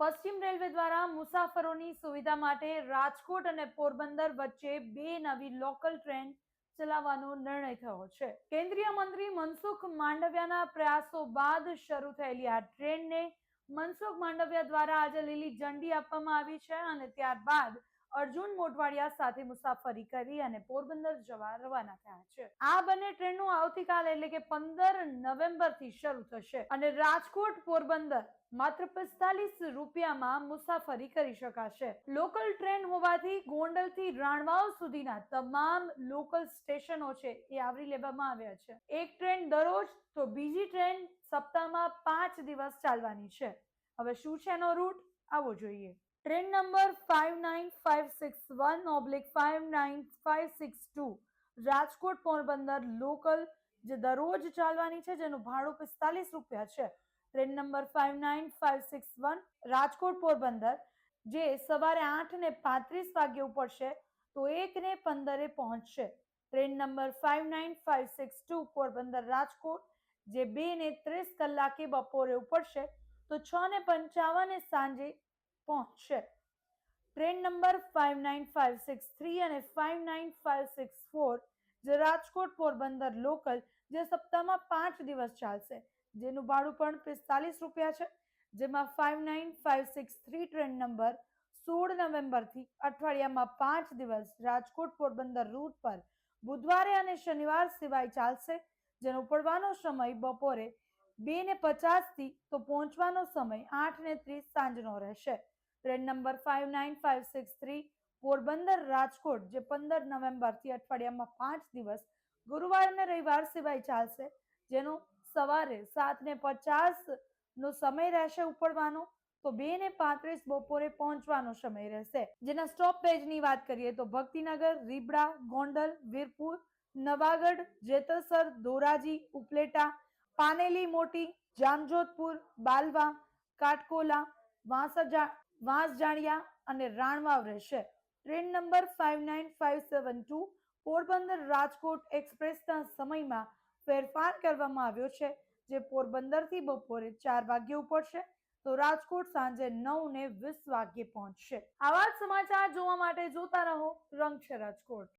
પશ્ચિમ રેલવે દ્વારા મુસાફરોની સુવિધા માટે રાજકોટ અને પોરબંદર વચ્ચે બે નવી લોકલ ટ્રેન ચલાવવાનો નિર્ણય થયો છે. કેન્દ્રીય મંત્રી મનસુખ માંડવિયાના પ્રયાસો બાદ શરૂ થયેલી આ ટ્રેનને મનસુખ માંડવિયા દ્વારા આજે લીલી ઝંડી આપવામાં આવી છે અને ત્યારબાદ અર્જુન મોઢવાડિયા સાથે મુસાફરી કરી અને પોરબંદર જવા રવાના થયા છે. આ બંને ટ્રેનો આવતીકાલે એટલે કે પંદર નવેમ્બરથી શરૂ થશે અને રાજકોટ પોરબંદર માત્ર પિસ્તાલીસ રૂપિયામાં મુસાફરી કરી શકાશે. લોકલ ટ્રેન હોવાથી ગોંડલથી રાણવાવ સુધીના તમામ લોકલ સ્ટેશનો છે એ આવરી લેવામાં આવ્યા છે. એક ટ્રેન દરરોજ, તો બીજી ટ્રેન સપ્તાહમાં પાંચ દિવસ ચાલવાની છે. હવે શું છે એનો રૂટ? આવો જોઈએ. Train number five nine five six one oblique five nine five six two Rajkot Porbandar local જે દરરોજ ચાલવાની છે, જેનું ભાડું પિસ્તાલીસ રૂપિયા છે. Train number five nine five six one Rajkot Porbandar જે સવારે આઠ ને પાંત્રીસ વાગે ઉપડશે, તો એક ને પંદરે પહોંચશે. Train number five nine five six two Porbandar Rajkot જે બે ને ત્રીસ કલાકે બપોરે ઉપડશે, તો છ ને પંચાવને સાંજે પહોંચશે. Train number five nine five six three અને five nine five six four જે રાજકોટ પોરબંદર લોકલ જે સપ્તાહમાં પાંચ દિવસ ચાલશે. જેનું ભાડું પણ પિસ્તાલીસ રૂપિયા છે. જેમાં five nine five six three train number સોળ નવેમ્બરથી અઠવાડિયામાં પાંચ દિવસ રાજકોટ પોરબંદર રૂટ પર બુધવારે અને શનિવાર સિવાય ચાલશે. જેનો પડવાનો સમય બપોરે બે ને પચાસથી તો પહોંચવાનો સમય આઠ ને ત્રીસ સાંજનો રહેશે. Train number five nine five six three Porbandar Rajkot, જે પંદર નવેમ્બરથી અઠવાડિયામાં પાંચ દિવસ ગુરુવાર અને રવિવાર સિવાય ચાલશે. જેનો સવારે સાત ને પચાસ નો સમય રહેશે ઉપડવાનો, તો બે ને પાંત્રીસ બપોરે પહોંચવાનો સમય રહેશે. જેના સ્ટોપ પેજની વાત કરીએ તો ભક્તિનગર, રીબડા, ગોંડલ, વીરપુર, નવાગઢ, જેતલસર, ધોરાજી, ઉપલેટા, પાનેલી, મોટી, જામજોધપુર, બાલવા, કાટકોલા, વાંસજા વાંસજાણિયા અને રાણવાવ રહેશે. Train number five nine five seven two Porbandar Rajkot એક્સપ્રેસના સમયમાં ફેરફાર કરવામાં આવ્યો છે, જે પોરબંદરથી બપોરે ચાર વાગ્યે ઉપડશે. તો રાજકોટ સાંજે નવ ને વીસ વાગ્યે પહોંચશે. આવા જ સમાચાર જોવા માટે જોતા રહો રંગ છે રાજકોટ.